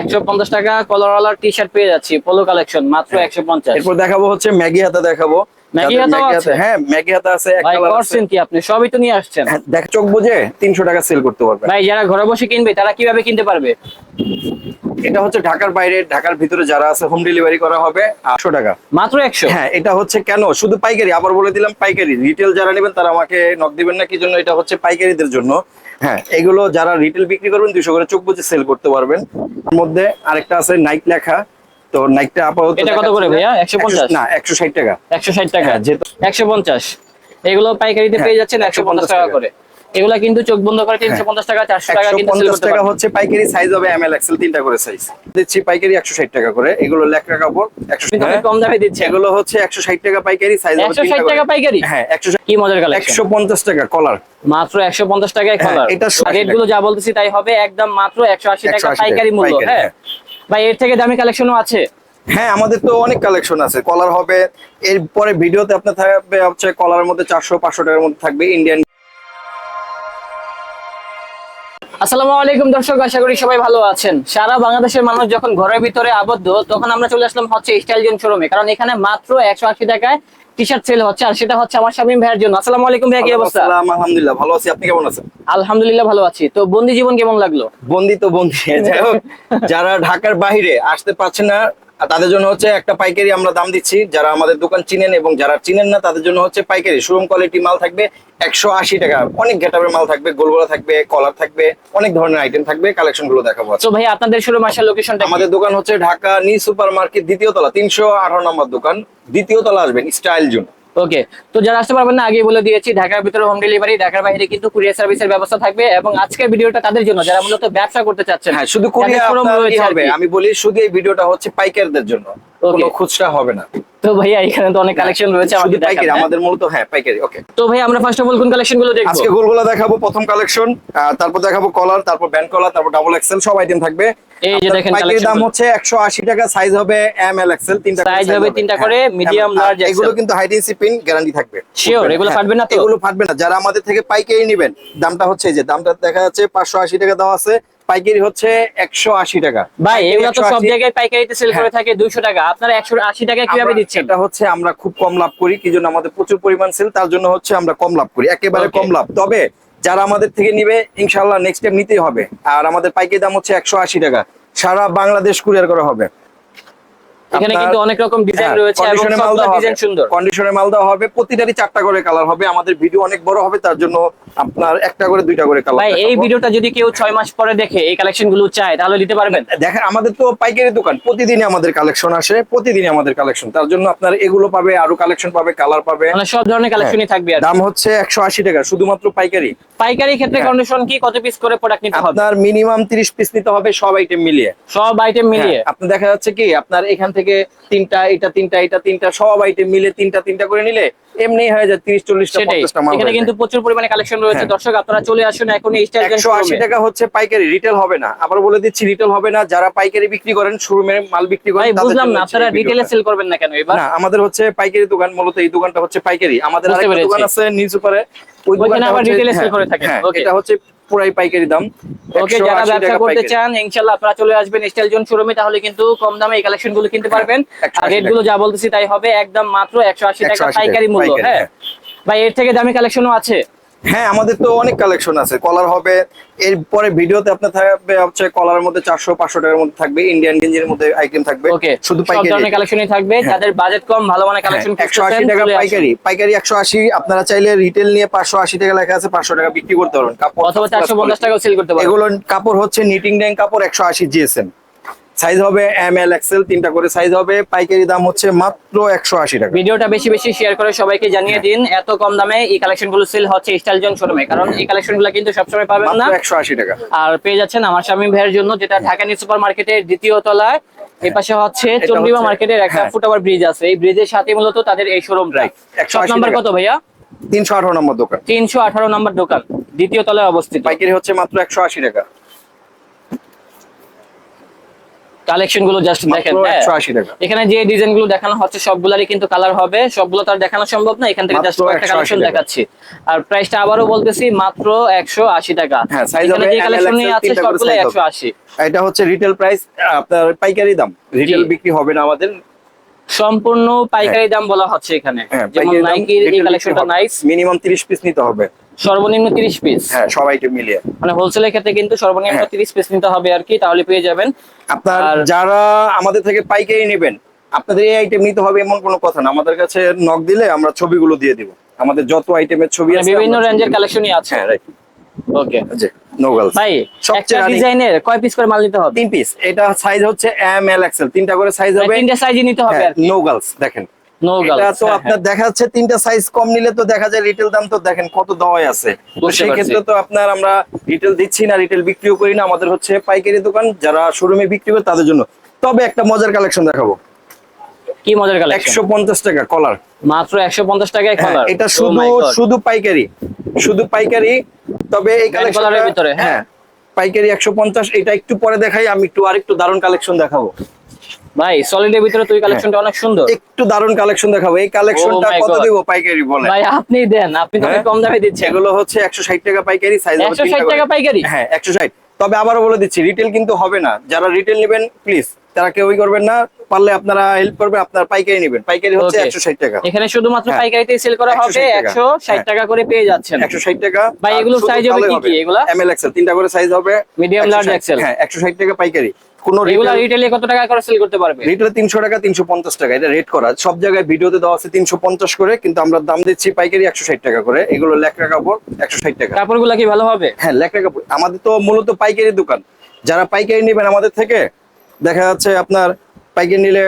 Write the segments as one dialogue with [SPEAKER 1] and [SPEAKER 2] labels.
[SPEAKER 1] একশো পঞ্চাশ টাকা কলারওয়ালার টি শার্ট পেয়ে যাচ্ছি পোলো কালেকশন মাত্র একশো পঞ্চাশ।
[SPEAKER 2] এরপর দেখাবো হচ্ছে ম্যাগি হাতা দেখাবো।
[SPEAKER 1] ম্যাগি
[SPEAKER 2] ম্যাগি
[SPEAKER 1] আছে?
[SPEAKER 2] হ্যাঁ ম্যাগি হাতা আছে এক কালার
[SPEAKER 1] করছেন কি আপনি? সবই তো নিয়ে আসছেন।
[SPEAKER 2] হ্যাঁ, দেখ চোখ বুঝে তিনশো টাকা সেল করতে পারবেন
[SPEAKER 1] ভাই যারা ঘরে বসে কিনবে তারা কীভাবে কিনতে পারবে?
[SPEAKER 2] এটা হচ্ছে ঢাকার বাইরে ঢাকার ভিতরে যারা আছে হোম ডেলিভারি করা হবে আটশো টাকা।
[SPEAKER 1] মাত্র একশো?
[SPEAKER 2] হ্যাঁ এটা হচ্ছে কেন? শুধু পাইকারি আবার বলে দিলাম পাইকারি। রিটেল যারা নেবেন তারা আমাকে নক দিবেন না কি জন্য? এটা হচ্ছে পাইকারিদের জন্য। হ্যাঁ। এগুলো যারা রিটেল বিক্রি করবেন দুশো করে চোখ বুঝে সেল করতে পারবেন। তার মধ্যে আরেকটা আছে নাইক লেখা। তো নাইকটা আপাতত
[SPEAKER 1] এটা কত করে ভাইয়া? 150?
[SPEAKER 2] না একশো ষাট টাকা।
[SPEAKER 1] একশো ষাট টাকা।
[SPEAKER 2] হ্যাঁ, যেহেতু-
[SPEAKER 1] একশো পঞ্চাশ। এগুলো পাইকারিতে পেয়ে যাচ্ছেন একশো পঞ্চাশ
[SPEAKER 2] 150
[SPEAKER 1] টাকা
[SPEAKER 2] টাকা।
[SPEAKER 1] করে। এগুলা কিন্তু চোখ বন্ধ করে তিনশো পঞ্চাশ টাকা চারশো টাকা কিন্তু sell
[SPEAKER 2] পঞ্চাশ
[SPEAKER 1] করতে
[SPEAKER 2] টাকা হচ্ছে পাইকারি সাইজ হবে এম এল এক্সেল তিনটা করে সাইজ দিচ্ছি পাইকারি একশো ষাট টাকা করে এগুলো লেখা কাপড় একশো
[SPEAKER 1] কিন্তু কম দামে দিচ্ছে।
[SPEAKER 2] এগুলো হচ্ছে একশো ষাট টাকা পাইকারি সাইজ হবে
[SPEAKER 1] একশো ষাট
[SPEAKER 2] তিনটা
[SPEAKER 1] টাকা পাইকারি?
[SPEAKER 2] হ্যাঁ একশো
[SPEAKER 1] কি মজার কালেকশন
[SPEAKER 2] একশো পঞ্চাশ টাকা কলার
[SPEAKER 1] মাত্র একশো পঞ্চাশ টাকায়
[SPEAKER 2] হ্যাঁ,
[SPEAKER 1] কলার
[SPEAKER 2] এটা
[SPEAKER 1] রেটগুলো যা বলতেছি তাই হবে একদম মাত্র একশো আশি টাকা পাইকারি
[SPEAKER 2] টাকা,
[SPEAKER 1] মূল্য হ্যাঁ।
[SPEAKER 2] হ্যাঁ।
[SPEAKER 1] ভাই এর থেকে দামি কালেকশনও আছে?
[SPEAKER 2] হ্যাঁ আমাদের তো অনেক কালেকশন আছে। কলার হবে এরপরে ভিডিওতে আপনার থাকবে হচ্ছে কলারের মধ্যে চারশো পাঁচশো টাকার মধ্যে থাকবে ইন্ডিয়ান
[SPEAKER 1] আসসালামু আলাইকুম দর্শক আশা করি সবাই ভালো আছেন। সারা বাংলাদেশের মানুষ যখন ঘরের ভিতরে আবদ্ধ তখন আমরা চলে আসলাম হচ্ছে স্টাইল জোন শোরুমে কারণ এখানে মাত্র একশো আশি টাকায় টি শার্ট সেল হচ্ছে আর সেটা হচ্ছে আমার স্বামী ভাইয়ের জন্য। আসসালামু আলাইকুম ভাই কি অবস্থা?
[SPEAKER 2] আলহামদুলিল্লাহ ভালো আছি। আপনি কেমন আছেন?
[SPEAKER 1] আলহামদুলিল্লাহ ভালো আছি। তো বন্দি জীবন কেমন লাগল?
[SPEAKER 2] বন্দি তো বন্দি যাই হোক। যারা ঢাকার বাইরে আসতে পারছে না তাদের জন্য হচ্ছে একটা পাইকারি আমরা দাম দিচ্ছি। যারা আমাদের দোকান চিনেন এবং যারা চিনেন না তাদের জন্য হচ্ছে পাইকারি। শোরুম কোয়ালিটি মাল থাকবে একশো আশি টাকা। অনেক গেটাবের মাল থাকবে গোলগোলা থাকবে কলার থাকবে অনেক ধরনের আইটেম থাকবে। কালেকশনগুলো দেখাবো।
[SPEAKER 1] তো ভাই আপনাদের শোরুম আসার লোকেশনটা
[SPEAKER 2] আমাদের দোকান হচ্ছে ঢাকা নি সুপার মার্কেট দ্বিতীয় তলা তিনশো আঠারো নম্বর দোকান। দ্বিতীয় তলা আসবেন স্টাইল জোন
[SPEAKER 1] ওকে তো যারা আসতে পারবেন না আগে বলে দিয়েছি ঢাকার ভিতরে হোম ডেলিভারি ঢাকার বাইরে কিন্তু কুরিয়ার সার্ভিসের ব্যবস্থা থাকবে এবং আজকের ভিডিওটা তাদের জন্য যারা মূলত ব্যবসা করতে চাচ্ছেন
[SPEAKER 2] হ্যাঁ শুধু কুরিয়ার কি। আমি বলি শুধু এই ভিডিওটা হচ্ছে পাইকারদের জন্য কোনো খুচরা হবে না।
[SPEAKER 1] তো ভাইয়া এখানে তো অনেক কালেকশন রয়েছে আমাদের
[SPEAKER 2] পাইকারি
[SPEAKER 1] হ্যাঁ?
[SPEAKER 2] আমাদের মূলত হ্যাঁ পাইকারি ওকে
[SPEAKER 1] তো ভাই আমরা ফার্স্ট অফ অল কোন কালেকশনগুলো দেখব?
[SPEAKER 2] আজকে গোলগোলা দেখাবো প্রথম কালেকশন তারপর দেখাবো কলার তারপর ব্যান্ড কলার তারপর ডাবল এক্সেল সব আইটেম থাকবে।
[SPEAKER 1] এই যে দেখেন
[SPEAKER 2] পাইকারি দাম হচ্ছে একশো আশি টাকা সাইজ হবে এম এল এক্সেল তিনটা করে
[SPEAKER 1] size হবে তিনটা করে,
[SPEAKER 2] হ্যাঁ,
[SPEAKER 1] medium,
[SPEAKER 2] আর
[SPEAKER 1] large,
[SPEAKER 2] এগুলো
[SPEAKER 1] XL।
[SPEAKER 2] কিন্তু পিন গ্যারান্টি থাকবে।
[SPEAKER 1] Sure, এগুলো
[SPEAKER 2] হ্যাঁ,
[SPEAKER 1] ফাটবে না তো?
[SPEAKER 2] এগুলো ফাটবে না যারা আমাদের থেকে পাইকারি নেবেন দামটা হচ্ছে এই যে দামটা দেখা যাচ্ছে পাঁচশো আশি টাকা দেওয়া আছে পাইকারি হচ্ছে একশো আশি টাকা।
[SPEAKER 1] ভাই এগুলো তো সব জায়গায় পাইকারিতে সেল করে
[SPEAKER 2] হ্যাঁ।
[SPEAKER 1] থাকে দুইশো টাকা। আপনারা একশো আশি টাকা কীভাবে দিচ্ছেন?
[SPEAKER 2] এটা হচ্ছে আমরা খুব কম লাভ করি কি জন্য আমাদের প্রচুর পরিমাণ সেল তার জন্য হচ্ছে আমরা কম লাভ করি। একেবারে কম লাভ। তবে যারা আমাদের থেকে নিবে ইনশাল্লাহ নেক্সট টাইম নিতেই হবে। আর আমাদের পাইকারি দাম হচ্ছে একশো আশি টাকা। সারা বাংলাদেশ কুরিয়ার করা হবে।
[SPEAKER 1] এখানে কিন্তু অনেক রকম ডিজাইন
[SPEAKER 2] হ্যাঁ,
[SPEAKER 1] রয়েছে এবং সবগুলো ডিজাইন সুন্দর।
[SPEAKER 2] কন্ডিশনে মাল দেওয়া হবে প্রতিটারই চারটা করে কালার হবে আমাদের ভিডিও অনেক বড় হবে তার জন্য আপনার একটা করে দুইটা করে কালার
[SPEAKER 1] ভাই এই ভিডিওটা যদি কেউ ছয় মাস পরে দেখে এই কালেকশনগুলো চায় তাহলে দিতে পারবেন?
[SPEAKER 2] দেখেন আমাদের তো পাইকারি দোকান প্রতিদিনই আমাদের কালেকশন আসে প্রতিদিনই আমাদের কালেকশন তার জন্য আপনার এগুলো পাবে আরও কালেকশন পাবে কালার পাবে।
[SPEAKER 1] মানে সব ধরনের কালেকশনই থাকবে আর
[SPEAKER 2] দাম হচ্ছে একশো আশি টাকা শুধুমাত্র পাইকারি।
[SPEAKER 1] পাইকারি ক্ষেত্রে
[SPEAKER 2] হ্যাঁ।
[SPEAKER 1] কন্ডিশন কি কত পিস করে প্রোডাক্ট নিতে হবে?
[SPEAKER 2] আপনার মিনিমাম তিরিশ পিস নিতে হবে সব আইটেম মিলিয়ে।
[SPEAKER 1] সব আইটেম মিলিয়ে।
[SPEAKER 2] হ্যাঁ, আপনার দেখা যাচ্ছে কি আপনার এখান থেকে তিনটা এটা তিনটা এটা তিনটা সব আইটেম মিলে তিনটা তিনটা করে নিলে এমনি হয়ে যায় তিরিশ চল্লিশটা
[SPEAKER 1] সেটাই।
[SPEAKER 2] পঞ্চাশটা মাল
[SPEAKER 1] এখানে কিন্তু প্রচুর পরিমাণে কালেকশন রয়েছে।
[SPEAKER 2] হ্যাঁ।
[SPEAKER 1] দর্শক আপনারা চলে আসুন এখন এই স্টাইল
[SPEAKER 2] টাকা হচ্ছে পাইকারি রিটেল হবে না। আবার বলে দিচ্ছি রিটেল হবে না। যারা পাইকারি বিক্রি করেন শোরুমে মাল বিক্রি করেন
[SPEAKER 1] বুঝলাম না আপনারা রিটেলে সেল করবেন না কেন এবার?
[SPEAKER 2] না আমাদের হচ্ছে পাইকারি দোকান মূলত এই দোকানটা হচ্ছে পাইকারি। আমাদের আরেকটা দোকান আছে উপরে ওই দোকানটা
[SPEAKER 1] আবার
[SPEAKER 2] হ্যাঁ,
[SPEAKER 1] করে।
[SPEAKER 2] হ্যাঁ, এটা হচ্ছে পুরাই পাইকারি দাম।
[SPEAKER 1] ওকে
[SPEAKER 2] 180
[SPEAKER 1] যারা ব্যবসা করতে চান ইনশাআল্লাহ আপনারা চলে আসবেন স্টাইল জোন শোরুমে তাহলে কিন্তু কম দামে এই কালেকশনগুলো কিনতে পারবেন।
[SPEAKER 2] 180
[SPEAKER 1] আর রেটগুলো যা বলতেছি তাই হবে একদম মাত্র একশো আশি টাকা পাইকারি মূল্য। হ্যাঁ।
[SPEAKER 2] হ্যাঁ।
[SPEAKER 1] ভাই এর থেকে দামি কালেকশনও আছে?
[SPEAKER 2] হ্যাঁ আমাদের তো অনেক কালেকশন আছে। কলার হবে এরপরে ভিডিওতে আপনার থাকবে হচ্ছে কলার মধ্যে চারশো পাঁচশো টাকার মধ্যে থাকবে ইন্ডিয়ান গেঞ্জির মধ্যে আইটেম থাকবে। শুধু পাইকারি।
[SPEAKER 1] কালেকশনই থাকবে।
[SPEAKER 2] হ্যাঁ।
[SPEAKER 1] যাদের বাজেট কম ভালো মানের কালেকশন
[SPEAKER 2] একশো আশি টাকা পাইকারি। পাইকারি একশো আশি আপনারা চাইলে রিটেল নিয়ে পাঁচশো আশি টাকা লেখা আছে পাঁচশো টাকা বিক্রি করতে পারবেন। কাপড়
[SPEAKER 1] অথবা চারশো পঞ্চাশ টাকাও সেল করতে পারবেন।
[SPEAKER 2] এগুলো কাপড় হচ্ছে নিটিং ড্যাং কাপড় একশো আশি জিএসএম সাইজ হবে এম এল এক্সেল তিনটা করে সাইজ হবে। পাইকারি দাম হচ্ছে মাত্র একশো আশি টাকা।
[SPEAKER 1] ভিডিওটা বেশি বেশি শেয়ার করে সবাইকে জানিয়ে দিন এত কম দামে এই কালেকশনগুলো সেল হচ্ছে স্টাইল জোন শোরুমে কারণ এই কালেকশনগুলো কিন্তু সবসময় পাবেন না।
[SPEAKER 2] একশো আশি টাকা।
[SPEAKER 1] আর পেয়ে যাচ্ছেন আমার স্বামী ভাইয়ের জন্য যেটা ঢাকা নিউ সুপার মার্কেটের দ্বিতীয় তলায়। এই পাশে হচ্ছে
[SPEAKER 2] হচ্ছে-
[SPEAKER 1] মার্কেটের একটা
[SPEAKER 2] হ্যাঁ।
[SPEAKER 1] ফুটওভার ব্রিজ আছে। এই ব্রিজের সাথে মূলত তাদের এই শোরুম
[SPEAKER 2] Right, 180
[SPEAKER 1] নাম্বার কত ভাইয়া?
[SPEAKER 2] তিনশো আঠারো নম্বর দোকান।
[SPEAKER 1] তিনশো আঠারো নাম্বার দোকান দ্বিতীয় তলায় অবস্থিত।
[SPEAKER 2] পাইকারি হচ্ছে মাত্র একশো আশি টাকা।
[SPEAKER 1] কালেকশনগুলো জাস্ট দেখেন হ্যাঁ। এখানে যে ডিজাইনগুলো দেখানো হচ্ছে সবগুলারই কিন্তু কালার হবে। সবগুলো তো আর দেখানো সম্ভব না এখান থেকে জাস্ট একটা কালেকশন দেখাচ্ছি। আর প্রাইসটা আবারও বলতেছি মাত্র একশো আশি টাকা।
[SPEAKER 2] হ্যাঁ,
[SPEAKER 1] এখানে যে কালেকশন নিয়ে আছে সবগুলো একশো আশি।
[SPEAKER 2] এটা হচ্ছে রিটেল প্রাইস আপনার পাইকারি দাম। রিটেল বিক্রি হবে না আমাদের।
[SPEAKER 1] সম্পূর্ণ পাইকারি দাম বলা হচ্ছে এখানে।
[SPEAKER 2] হ্যাঁ
[SPEAKER 1] যেমন নাইকির এই কালেকশনটা নাইস
[SPEAKER 2] মিনিমাম 30 পিস নিতে হবে।
[SPEAKER 1] সর্বনিম্ন তিরিশ পিস
[SPEAKER 2] হ্যাঁ সব আইটেম মিলিয়ে।
[SPEAKER 1] মানে হোলসেলের ক্ষেত্রে কিন্তু সর্বনিম্ন
[SPEAKER 2] হ্যাঁ।
[SPEAKER 1] তিরিশ পিস নিতে হবে আর কি তাহলে পেয়ে যাবেন।
[SPEAKER 2] আপনার যারা আমাদের থেকে পাইকারি নেবেন আপনাদের এই আইটেম নিতে হবে এমন কোনো কথা না। আমাদের কাছে নক দিলে আমরা ছবিগুলো দিয়ে দিব। আমাদের যত আইটেমের ছবি
[SPEAKER 1] মানে
[SPEAKER 2] আছে
[SPEAKER 1] বিভিন্ন রেঞ্জের কালেকশনই আছে।
[SPEAKER 2] হ্যাঁ রাইট
[SPEAKER 1] ওকে
[SPEAKER 2] জি নো গার্লস
[SPEAKER 1] ভাই একটা ডিজাইনের কয় পিস করে মাল নিতে হবে?
[SPEAKER 2] তিন পিস এটা সাইজ হচ্ছে এম এল এক্সেল তিনটা করে সাইজ হবে
[SPEAKER 1] তিনটা সাইজে নিতে হবে আর কি
[SPEAKER 2] নো গার্লস দেখেন। এটা তো আপনার দেখা যাচ্ছে তিনটা সাইজ কম নিলে তো দেখা যায় রিটেল দাম তো দেখেন কত দেওয়াই আছে। সেই ক্ষেত্রে তো আপনার আমরা রিটেল দিচ্ছি না রিটেল বিক্রিও করি না আমাদের হচ্ছে পাইকারি দোকান যারা শোরুমে বিক্রি করে তাদের জন্য। তবে একটা মজার কালেকশন দেখাবো।
[SPEAKER 1] কি মজার কালেকশন
[SPEAKER 2] একশো পঞ্চাশ টাকা কলার
[SPEAKER 1] মাত্র একশো পঞ্চাশ টাকায়
[SPEAKER 2] হ্যাঁ,
[SPEAKER 1] কলার
[SPEAKER 2] এটা শুধু শুধু পাইকারি। শুধু পাইকারি তবে এই
[SPEAKER 1] Grand
[SPEAKER 2] কালেকশনের
[SPEAKER 1] ভিতরে, হ্যাঁ।
[SPEAKER 2] হ্যাঁ পাইকারি একশো পঞ্চাশ এটা একটু পরে দেখাই আমি একটু আরেকটু দারুণ কালেকশন দেখাবো।
[SPEAKER 1] ভাই সলিডের ভিতরে তুই কালেকশনটা অনেক সুন্দর।
[SPEAKER 2] একটু দারুণ কালেকশন দেখাবো। এই কালেকশনটা
[SPEAKER 1] Oh
[SPEAKER 2] কত. দিব পাইকারি বলে
[SPEAKER 1] ভাই আপনি দেন আপনি তো
[SPEAKER 2] হ্যাঁ।
[SPEAKER 1] কম দামে দিচ্ছেন।
[SPEAKER 2] এগুলো হচ্ছে একশো ষাট টাকা পাইকারি সাইজ
[SPEAKER 1] একশো ষাট টাকা পাইকারি?
[SPEAKER 2] হ্যাঁ একশো ষাট। তবে আবারও বলে দিচ্ছি রিটেল কিন্তু হবে না। যারা রিটেল নেবেন প্লিজ তারা কেউই করবেন না। পারলে আপনারা হেল্প করবেন আপনার পাইকারি নেবেন। পাইকারি হচ্ছে
[SPEAKER 1] Okay.
[SPEAKER 2] একশো ষাট টাকা।
[SPEAKER 1] এখানে শুধুমাত্র
[SPEAKER 2] হ্যাঁ।
[SPEAKER 1] পাইকারিতে সেল করা হবে
[SPEAKER 2] 160 টাকা।
[SPEAKER 1] একশো ষাট
[SPEAKER 2] হ্যাঁ।
[SPEAKER 1] টাকা করে পেয়ে যাচ্ছেন।
[SPEAKER 2] একশো ষাট টাকা।
[SPEAKER 1] ভাই, এগুলোর size হবে কি কি এগুলা?
[SPEAKER 2] এম এল এক্সেল তিনটা করে সাইজ হবে। 160
[SPEAKER 1] large, XL
[SPEAKER 2] হ্যাঁ একশো ষাট টাকা পাইকারি। কোনো
[SPEAKER 1] এগুলা রিটেলে কত টাকা করে সেল করতে পারবে?
[SPEAKER 2] রিটেল তিনশো টাকা তিনশো পঞ্চাশ টাকা এটা রেট করা। সব জায়গায় ভিডিওতে দেওয়া আছে তিনশো পঞ্চাশ করে কিন্তু আমরা দাম দিচ্ছি পাইকারি একশো ষাট টাকা করে। এগুলো লেখা কাপড় একশো ষাট টাকা।
[SPEAKER 1] কাপড়গুলা কি ভালো হবে?
[SPEAKER 2] হ্যাঁ লেখা কাপড়। আমাদের তো মূলত পাইকারি দোকান। যারা পাইকারি নেবেন আমাদের থেকে দেখা যাচ্ছে আপনার পাইকারি নিলে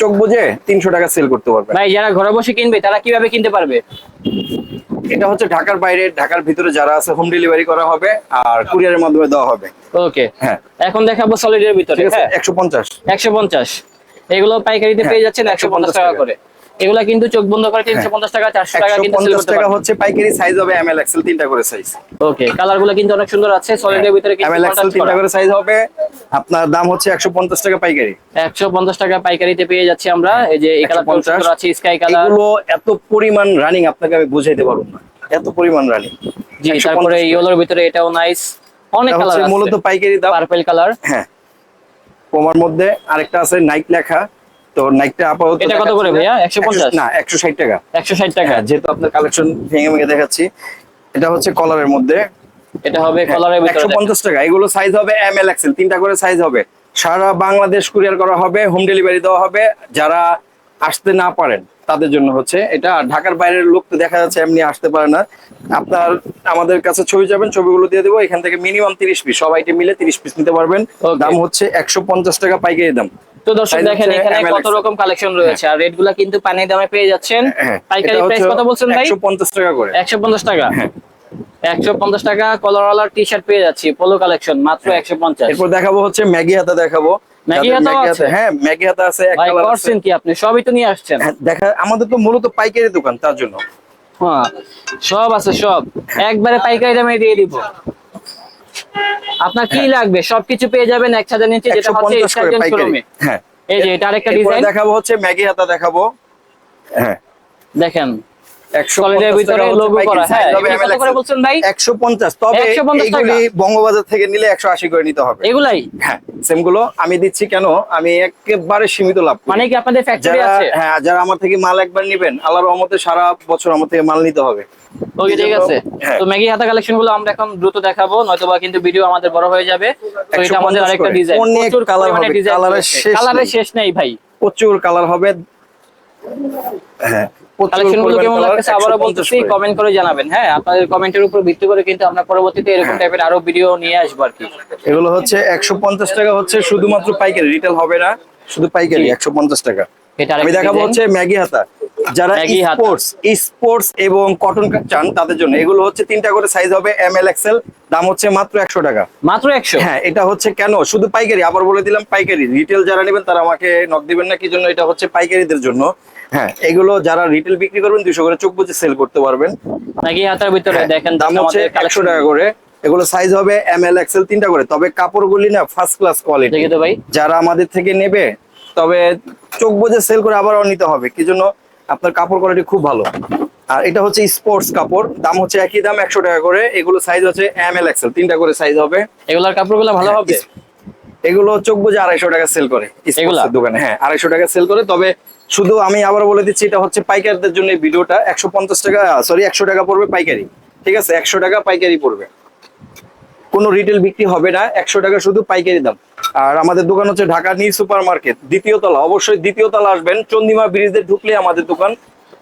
[SPEAKER 2] চোখ বুঝে তিনশো টাকা সেল করতে পারবে
[SPEAKER 1] ভাই যারা ঘরে বসে কিনবে তারা কীভাবে কিনতে পারবে?
[SPEAKER 2] এটা হচ্ছে ঢাকার বাইরে ঢাকার ভিতরে যারা আছে হোম ডেলিভারি করা হবে আর কুরিয়ারের মাধ্যমে দেওয়া হবে।
[SPEAKER 1] ওকে
[SPEAKER 2] হ্যাঁ।
[SPEAKER 1] এখন দেখাবো সলিডের ভিতরে
[SPEAKER 2] ঠিক আছে
[SPEAKER 1] হ্যাঁ?
[SPEAKER 2] একশো পঞ্চাশ।
[SPEAKER 1] একশো পঞ্চাশ। এগুলো পাইকারিতে
[SPEAKER 2] হ্যাঁ,
[SPEAKER 1] পেয়ে যাচ্ছেন একশো পঞ্চাশ
[SPEAKER 2] 150
[SPEAKER 1] টাকা
[SPEAKER 2] টাকা।
[SPEAKER 1] করে। এগুলা কিন্তু চোখ বন্ধ করে তিনশো পঞ্চাশ টাকা চারশো টাকা কিন্তু সেল করতে
[SPEAKER 2] টাকা হচ্ছে পাইকারি সাইজ হবে এম এল এক্সেল তিনটা করে সাইজ
[SPEAKER 1] ওকে কালারগুলো কিন্তু অনেক সুন্দর আছে সলিডের ভিতরে
[SPEAKER 2] এম এল এক্সেল তিনটা করে। সাইজ হবে আপনার দাম হচ্ছে একশো পঞ্চাশ টাকা পাইকারি।
[SPEAKER 1] একশো পঞ্চাশ টাকা পাইকারিতে পেয়ে যাচ্ছি আমরা এই যে এই কালার
[SPEAKER 2] 150
[SPEAKER 1] সুন্দর আছে স্কাই কালার
[SPEAKER 2] এগুলো এত পরিমাণ রানিং আপনাকে আমি বুঝাইতে পারব না। এত পরিমাণ রানিং
[SPEAKER 1] জি তারপরে ইয়েলোর ভিতরে এটাও নাইস অনেক কালার আছে।
[SPEAKER 2] মূলত পাইকারি দাম।
[SPEAKER 1] পার্পল কালার
[SPEAKER 2] হ্যাঁ। পোমার মধ্যে আরেকটা আছে নাইক লেখা। তো নাইকটা আপাতত
[SPEAKER 1] এটা কত করে ভাইয়া? 150?
[SPEAKER 2] না একশো ষাট টাকা।
[SPEAKER 1] একশো ষাট টাকা।
[SPEAKER 2] হ্যাঁ যেহেতু আপনার কালেকশন ভেঙে ভেঙে দেখাচ্ছি এটা হচ্ছে কলারের মধ্যে।
[SPEAKER 1] এটা হবে কলারের ভিতরে
[SPEAKER 2] একশো পঞ্চাশ টাকা। এগুলো সাইজ হবে এম এল এক্সেল তিনটা করে সাইজ হবে। সারা বাংলাদেশ কুরিয়ার করা হবে হোম ডেলিভারি দেওয়া হবে। যারা আসতে না পারেন তাদের জন্য হচ্ছে এটা। ঢাকার বাইরের লোক তো দেখা যাচ্ছে এমনি আসতে পারে না। আপনার আমাদের কাছে ছবি যাবেন ছবিগুলো দিয়ে দেবো। এখান থেকে মিনিমাম তিরিশ পিস সব আইটেম মিলে তিরিশ পিস নিতে পারবেন. দাম হচ্ছে একশো পঞ্চাশ টাকা পাইকারি দাম।
[SPEAKER 1] তো দর্শক দেখেন এখানে কত রকম কালেকশন রয়েছে। আর রেটগুলা কিন্তু পানির দামে পেয়ে যাচ্ছেন।
[SPEAKER 2] হ্যাঁ
[SPEAKER 1] পাইকারি প্রাইস কত বলছেন ভাই?
[SPEAKER 2] টাকা করে।
[SPEAKER 1] একশো পঞ্চাশ টাকা?
[SPEAKER 2] হ্যাঁ।
[SPEAKER 1] একশো পঞ্চাশ টাকা কলারওয়ালার টি শার্ট পেয়ে যাচ্ছি পোলো কালেকশন মাত্র একশো পঞ্চাশ।
[SPEAKER 2] এরপর দেখাবো হচ্ছে ম্যাগি হাতা দেখাবো।
[SPEAKER 1] ম্যাগি আছে?
[SPEAKER 2] হ্যাঁ ম্যাগি হাতা আছে এক কালার
[SPEAKER 1] করছেন কি আপনি? সবই তো নিয়ে আসছেন।
[SPEAKER 2] হ্যাঁ, দেখা আমাদের তো মূলত পাইকারি দোকান তার জন্য।
[SPEAKER 1] হ্যাঁ সব আছে সব। একবারে পাইকারি দামে দিয়ে দিব। আপনার কি লাগবে? সবকিছু পেয়ে যাবেন এক হাজার নিচে যেটা হচ্ছে
[SPEAKER 2] পাইকারি।
[SPEAKER 1] শোরুমে
[SPEAKER 2] হ্যাঁ।
[SPEAKER 1] এই যে এটা আরেকটা ডিজাইন
[SPEAKER 2] দেখাবো হচ্ছে ম্যাগি হাতা দেখাবো। হ্যাঁ।
[SPEAKER 1] দেখেন।
[SPEAKER 2] একশো
[SPEAKER 1] কলেজের ভিতরে লোগো করা। এগুলো কত করে বলছেন ভাই?
[SPEAKER 2] একশো পঞ্চাশ।
[SPEAKER 1] 150 টাকা।
[SPEAKER 2] বঙ্গবাজার থেকে নিলে একশো আশি করে নিতে হবে।
[SPEAKER 1] এগুলাই?
[SPEAKER 2] সেমগুলো। আমি দিচ্ছি কেন? আমি একেবারে সীমিত লাভ
[SPEAKER 1] মানে কি আপনাদের
[SPEAKER 2] হ্যাঁ যারা আমার থেকে মাল একবার নিবেন আল্লাহর রহমতে সারা বছর আমার থেকে মাল নিতে হবে।
[SPEAKER 1] ওকে ঠিক আছে।
[SPEAKER 2] হ্যাঁ।
[SPEAKER 1] তো ম্যাগি হাতা কালেকশনগুলো আমরা এখন দ্রুত দেখাবো নয়তোবা কিন্তু ভিডিও আমাদের বড় হয়ে যাবে। তো এটা আমাদের আরেকটা ডিজাইন প্রচুর কালার
[SPEAKER 2] হবে, এর শেষ
[SPEAKER 1] কালারের শেষ নেই ভাই।
[SPEAKER 2] প্রচুর কালার হবে হ্যাঁ কালেকশনগুলো
[SPEAKER 1] কেমন লাগতেছে আবারও
[SPEAKER 2] 150
[SPEAKER 1] বলতেছি কমেন্ট করে জানাবেন। হ্যাঁ আপনাদের কমেন্টের উপর ভিত্তি করে কিন্তু আমরা পরবর্তীতে এরকম
[SPEAKER 2] হ্যাঁ।
[SPEAKER 1] টাইপের আরও ভিডিও নিয়ে আসব আর কি।
[SPEAKER 2] এগুলো হচ্ছে একশো পঞ্চাশ টাকা হচ্ছে শুধুমাত্র পাইকারি রিটেল হবে না শুধু পাইকারি একশো পঞ্চাশ টাকা।
[SPEAKER 1] এটা
[SPEAKER 2] আমি দেখাবো হচ্ছে ম্যাগি হাতা যারা স্পোর্টস স্পোর্টস এবং কটন চান তাদের জন্য। এগুলো হচ্ছে তিনটা করে সাইজ হবে এম এল এক্সেল দাম হচ্ছে মাত্র একশো টাকা।
[SPEAKER 1] মাত্র একশো?
[SPEAKER 2] হ্যাঁ এটা হচ্ছে কেন? শুধু পাইকারি আবার বলে দিলাম পাইকারি। রিটেল যারা নেবেন তারা আমাকে নক দিবেন না কি জন্য? এটা হচ্ছে পাইকারিদের জন্য। হ্যাঁ এগুলো যারা রিটেল বিক্রি করবেন দুশো করে চোখ বুঝে সেল করতে পারবেন।
[SPEAKER 1] ম্যাগি হাতার ভিতরে
[SPEAKER 2] হ্যাঁ,
[SPEAKER 1] দেখেন
[SPEAKER 2] দাম হচ্ছে একশো টাকা করে। এগুলো সাইজ হবে এম এল এক্সেল তিনটা করে। তবে কাপড়গুলি না ফার্স্ট ক্লাস কোয়ালিটি
[SPEAKER 1] ভাই।
[SPEAKER 2] যারা আমাদের থেকে নেবে তবে চোখ বুঝে সেল করে আবারও নিতে হবে। কি জন্য? আপনার কাপড় কোয়ালিটি খুব ভালো। আর এটা হচ্ছে স্পোর্টস কাপড়। দাম হচ্ছে একই দাম একশো টাকা করে। এগুলো সাইজ হচ্ছে এম এল এক্সেল তিনটা করে সাইজ হবে।
[SPEAKER 1] এগুলার কাপড়গুলো ভালো হবে?
[SPEAKER 2] এগুলো চোখ বুঝে আড়াইশো টাকা সেল করে? দোকানে। হ্যাঁ আড়াইশো টাকা সেল করে। তবে শুধু আমি আবার বলে দিচ্ছি এটা হচ্ছে পাইকারদের জন্য ভিডিওটা। একশো পঞ্চাশ টাকা সরি একশো টাকা পড়বে পাইকারি। ঠিক আছে? একশো টাকা পাইকারি পড়বে। কোনো রিটেল বিক্রি হবে না। একশো টাকা শুধু পাইকারি দাম। আর আমাদের দোকান হচ্ছে ঢাকা নিউ সুপার মার্কেট দ্বিতীয় তলা। অবশ্যই দ্বিতীয় তলা আসবেন। চন্দিমা ব্রিজে ঢুকলে আমাদের দোকান।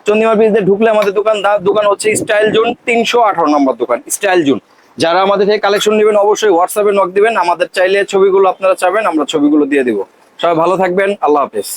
[SPEAKER 2] চন্দিমা ব্রিজে ঢুকলে আমাদের দোকান। দোকান হচ্ছে স্টাইল জোন তিনশো আঠারো নম্বর দোকান, স্টাইল জোন। যারা আমাদের থেকে কালেকশন নেবেন, অবশ্যই হোয়াটসঅ্যাপে নক দিবেন। আমাদের চাইলে ছবিগুলো আপনারা চাবেন, আমরা ছবিগুলো দিয়ে দিব। সবাই ভালো থাকবেন। আল্লাহ হাফেজ।